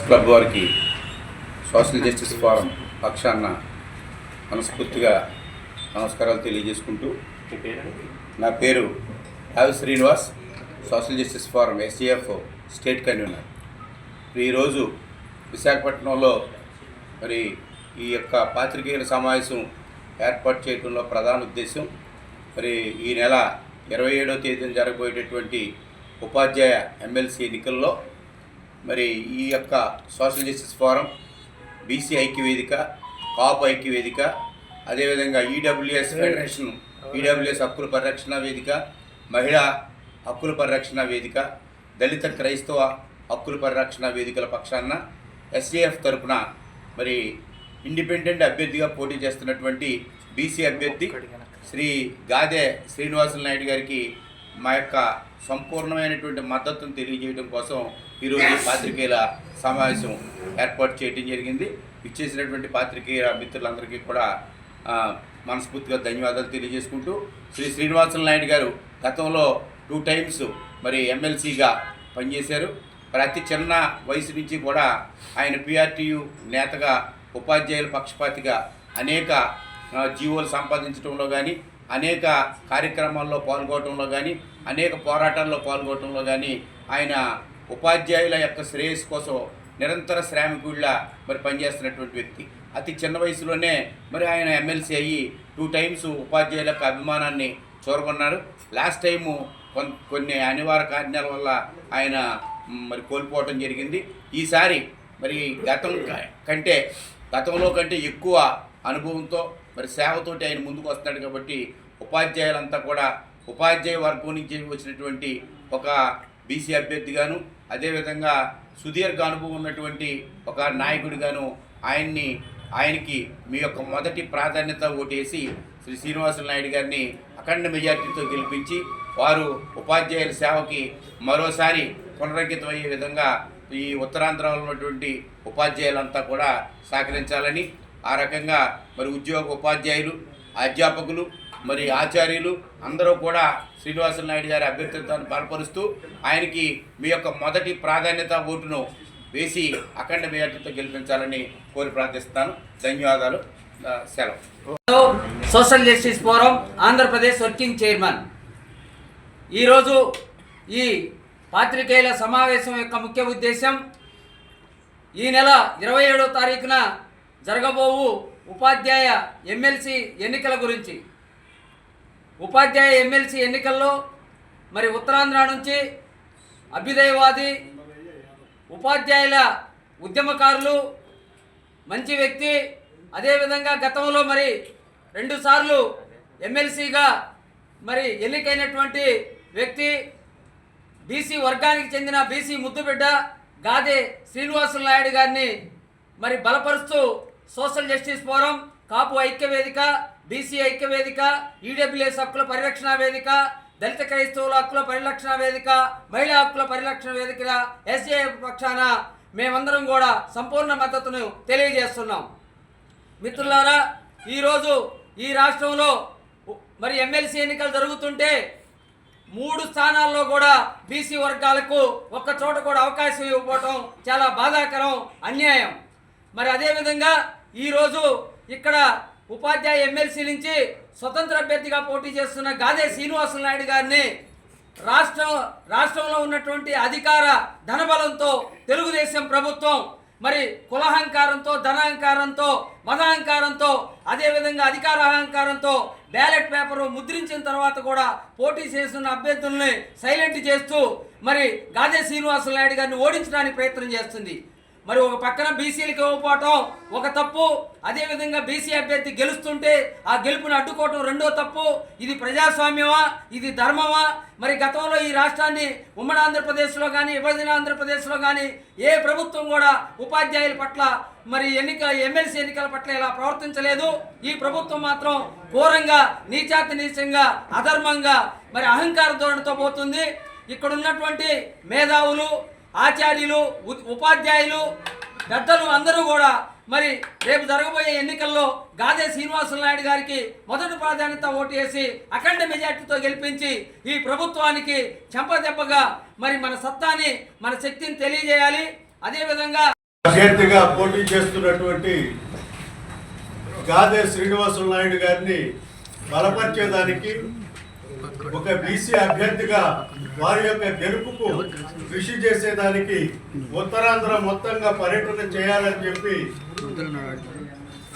Club వారికి social justice forum పక్షాన మనస్ఫూర్తిగా నమస్కారాలు తెలియజేసుకుంటూ నా పేరు Ravi Srinivas social justice forum SDF state convener. ఈరోజు విశాఖపట్నంలో మరి ఈ యొక్క పాత్రికేయుల సమావేశం ఏర్పాటు చేయడంలో ప్రధాన ఉద్దేశం మరి ఈ నెల ఇరవై ఏడవ తేదీన జరగబోయేటటువంటి ఉపాధ్యాయ ఎమ్మెల్సీ ఎన్నికల్లో మరి ఈ యొక్క సోషల్ జస్టిస్ ఫోరం బీసీ ఐక్య వేదిక కాపు ఐక్య వేదిక అదేవిధంగా ఈడబ్ల్యూఎస్ ఫెడరేషన్ ఈడబ్ల్యూఎస్ హక్కుల పరిరక్షణ వేదిక మహిళా హక్కుల పరిరక్షణ వేదిక దళిత క్రైస్తవ హక్కుల పరిరక్షణ వేదికల పక్షాన ఎస్ఏఎఫ్ తరపున మరి ఇండిపెండెంట్ అభ్యర్థిగా పోటీ చేస్తున్నటువంటి బీసీ అభ్యర్థి శ్రీ గాదె శ్రీనివాసులు నాయుడు గారికి మా యొక్క సంపూర్ణమైనటువంటి మద్దతును తెలియజేయడం కోసం ఈరోజు పాత్రికేయుల సమావేశం ఏర్పాటు చేయడం జరిగింది. ఇచ్చేసినటువంటి పాత్రికేయ మిత్రులందరికీ కూడా మనస్ఫూర్తిగా ధన్యవాదాలు తెలియజేసుకుంటూ శ్రీ శ్రీనివాసులు నాయుడు గారు గతంలో టూ టైమ్స్ మరి ఎమ్మెల్సీగా పనిచేశారు. మరి అతి చిన్న వయసు నుంచి కూడా ఆయన పిఆర్టీయు నేతగా ఉపాధ్యాయుల పక్షపాతిగా అనేక జీవోలు సంపాదించడంలో కానీ అనేక కార్యక్రమాల్లో పాల్గొనడంలో కానీ అనేక పోరాటాల్లో పాల్గొనడంలో కానీ ఆయన ఉపాధ్యాయుల యొక్క శ్రేయస్సు కోసం నిరంతర శ్రామికుళ్ళ మరి పనిచేస్తున్నటువంటి వ్యక్తి. అతి చిన్న వయసులోనే మరి ఆయన ఎమ్మెల్సీ అయ్యి టూ టైమ్స్ ఉపాధ్యాయుల యొక్క అభిమానాన్ని చూరగొన్నారు. లాస్ట్ టైము కొన్ని అనివార్య కారణాల వల్ల ఆయన మరి కోల్పోవటం జరిగింది. ఈసారి మరి గతం కంటే గతంలో కంటే ఎక్కువ అనుభవంతో మరి సేవతోటి ఆయన ముందుకు వస్తున్నాడు కాబట్టి ఉపాధ్యాయులంతా కూడా ఉపాధ్యాయ వర్గం నుంచి వచ్చినటువంటి ఒక బీసీ అభ్యర్థిగాను అదేవిధంగా సుదీర్ఘ అనుభవం ఉన్నటువంటి ఒక నాయకుడిగాను ఆయన్ని ఆయనకి మీ యొక్క మొదటి ప్రాధాన్యత ఓటేసి శ్రీ శ్రీనివాసులు నాయుడు గారిని అఖండ మెజార్టీతో గెలిపించి వారు ఉపాధ్యాయుల సేవకి మరోసారి పునరంకితం అయ్యే విధంగా ఈ ఉత్తరాంధ్రలో ఉన్నటువంటి ఉపాధ్యాయులంతా కూడా సహకరించాలని ఆ రకంగా మరి ఉద్యోగ ఉపాధ్యాయులు అధ్యాపకులు మరి ఆచార్యులు అందరూ కూడా శ్రీనివాసులు నాయుడు గారి అభ్యర్థిత్వాన్ని బలపరుస్తూ ఆయనకి మీ యొక్క మొదటి ప్రాధాన్యత ఓటును వేసి అఖండ మేయర్తో గెలిపించాలని కోరి ప్రార్థిస్తాను ధన్యవాదాలు. సెలవు. Social justice forum Andhra Pradesh working chairman. ఈరోజు ఈ పాత్రికేయుల సమావేశం యొక్క ముఖ్య ఉద్దేశం ఈ నెల ఇరవై ఏడో తారీఖున జరగబోవు ఉపాధ్యాయ ఎమ్మెల్సీ ఎన్నికల గురించి. ఉపాధ్యాయ ఎమ్మెల్సీ ఎన్నికల్లో మరి ఉత్తరాంధ్ర నుంచి అభ్యుదయవాది ఉపాధ్యాయుల ఉద్యమకారులు మంచి వ్యక్తి అదేవిధంగా గతంలో మరి రెండుసార్లు ఎమ్మెల్సీగా మరి ఎన్నికైనటువంటి వ్యక్తి బీసీ వర్గానికి చెందిన బీసీ ముద్దుబిడ్డ గాదే శ్రీనివాసులు నాయుడు గారిని మరి బలపరుస్తూ సోషల్ జస్టిస్ ఫోరం కాపు ఐక్య వేదిక బీసీ ఐక్య వేదిక ఈడబ్ల్యూఎస్ హక్కుల పరిరక్షణ వేదిక దళిత క్రైస్తవుల హక్కుల పరిరక్షణ వేదిక మహిళా హక్కుల పరిరక్షణ వేదిక ఎస్ఏ పక్షాన మేమందరం కూడా సంపూర్ణ మద్దతును తెలియజేస్తున్నాం. మిత్రులారా ఈరోజు ఈ రాష్ట్రంలో మరి ఎమ్మెల్సీ ఎన్నికలు జరుగుతుంటే మూడు స్థానాల్లో కూడా బీసీ వర్గాలకు ఒక్క చోట కూడా అవకాశం ఇవ్వకపోవటం చాలా బాధాకరం అన్యాయం. మరి అదేవిధంగా ఈరోజు ఇక్కడ ఉపాధ్యాయ ఎమ్మెల్సీ నుంచి స్వతంత్ర అభ్యర్థిగా పోటీ చేస్తున్న గాదే శ్రీనివాసులు నాయుడు గారిని రాష్ట్రం రాష్ట్రంలో ఉన్నటువంటి అధికార ధనబలంతో తెలుగుదేశం ప్రభుత్వం మరి కులహంకారంతో ధనహంకారంతో మదహంకారంతో అదేవిధంగా అధికార అహంకారంతో బ్యాలెట్ పేపర్ ముద్రించిన తర్వాత కూడా పోటీ చేస్తున్న అభ్యర్థుల్ని సైలెంట్ చేస్తూ మరి గాదే శ్రీనివాసులు నాయుడు గారిని ఓడించడానికి ప్రయత్నం చేస్తుంది. మరి ఒక పక్కన బీసీలకు ఇవ్వకపోవటం ఒక తప్పు అదేవిధంగా బీసీ అభ్యర్థి గెలుస్తుంటే ఆ గెలుపుని అడ్డుకోవటం రెండో తప్పు. ఇది ప్రజాస్వామ్యమా? ఇది ధర్మమా? మరి గతంలో ఈ రాష్ట్రాన్ని ఉమ్మడి ఆంధ్రప్రదేశ్లో కానీ విభజన ఆంధ్రప్రదేశ్లో కానీ ఏ ప్రభుత్వం కూడా ఉపాధ్యాయుల పట్ల మరి ఎన్నిక ఎమ్మెల్సీ ఎన్నికల పట్ల ఇలా ప్రవర్తించలేదు. ఈ ప్రభుత్వం మాత్రం ఘోరంగా నీచాతి నీచంగా అధర్మంగా మరి అహంకార ధోరణితో పోతుంది. ఇక్కడ ఉన్నటువంటి మేధావులు ఆచార్యులు ఉపాధ్యాయులు పెద్దలు అందరూ కూడా మరి రేపు జరగబోయే ఎన్నికల్లో గాదే శ్రీనివాసులు నాయుడు గారికి మొదటి ప్రాధాన్యత ఓటు వేసి అఖండ మెజార్టీతో గెలిపించి ఈ ప్రభుత్వానికి చెంపదెబ్బగా మరి మన సత్తాని మన శక్తిని తెలియజేయాలి. అదేవిధంగా అభ్యర్థిగా పోటీ చేస్తున్నటువంటి గాదే శ్రీనివాసులు నాయుడు గారిని బలపరిచేదానికి ఒక బీసీ అభ్యర్థిగా వారి యొక్క గెలుపుకు కృషి చేసేదానికి ఉత్తరాంధ్ర మొత్తంగా పర్యటన చేయాలని చెప్పి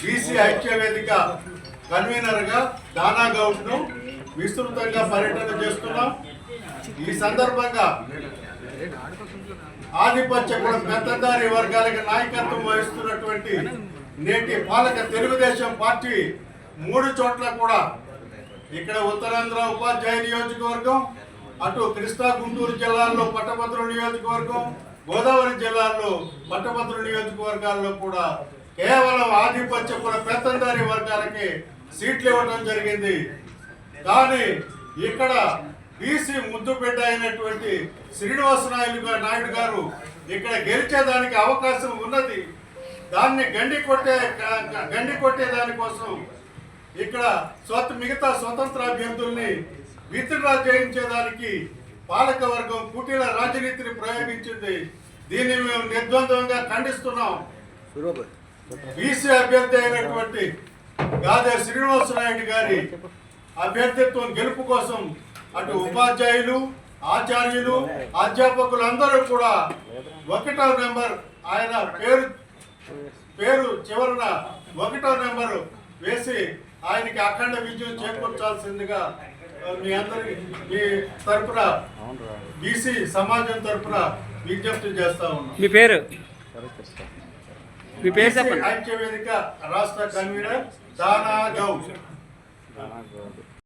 బీసీ ఐక్యవేదిక కన్వీనర్గా కన్వీనర్ దానా విస్తృతంగా పర్యటన చేస్తున్నాం. ఈ సందర్భంగా ఆధిపత్య పెద్దదారి వర్గాలకు నాయకత్వం వహిస్తున్నటువంటి నేటి పాలక తెలుగుదేశం పార్టీ మూడు చోట్ల కూడా ఇక్కడ ఉత్తరాంధ్ర ఉపాధ్యాయ నియోజకవర్గం అటు కృష్ణా గుంటూరు జిల్లాల్లో పట్టభద్రుల నియోజకవర్గం గోదావరి జిల్లాల్లో పట్టభద్రుల నియోజకవర్గాల్లో కూడా కేవలం ఆధిపత్యపుర పెత్తందారి వర్గాలకి సీట్లు ఇవ్వడం జరిగింది. కానీ ఇక్కడ బీసీ ముద్దు బిడ్డ అయినటువంటి శ్రీనివాస నాయుడు నాయుడు గారు ఇక్కడ గెలిచేదానికి అవకాశం ఉన్నది. దాన్ని గండి కొట్టే గండి కొట్టే దానికోసం ఇక్కడ స్వత మిగతా స్వతంత్ర అభ్యర్థుల్ని విత్డ్రా చేయించేదానికి పాలక వర్గం కుటీల రాజనీతిని ప్రయోగించింది. దీన్ని మేము నిర్ద్వందంగా ఖండిస్తున్నాం. బీసీ అభ్యర్థి అయినటువంటి గాదే శ్రీనివాసనాయుడు గారి అభ్యర్థిత్వం గెలుపు కోసం అటు ఉపాధ్యాయులు ఆచార్యులు అధ్యాపకులందరూ కూడా ఒకటో నెంబర్ ఆయన పేరు పేరు చివరన ఒకటో నెంబరు వేసి ఆయనకి అఖండ విజయం చేకూర్చాల్సిందిగా మీ అందరి మీ తరపున బీసీ సమాజం తరపున విజ్ఞప్తి చేస్తా ఉన్నాం. మీ పేరు? మీ పేరు చెప్పండి. ఐక్య వేదిక రాష్ట్ర కన్వీనర్ దానా గౌడ్.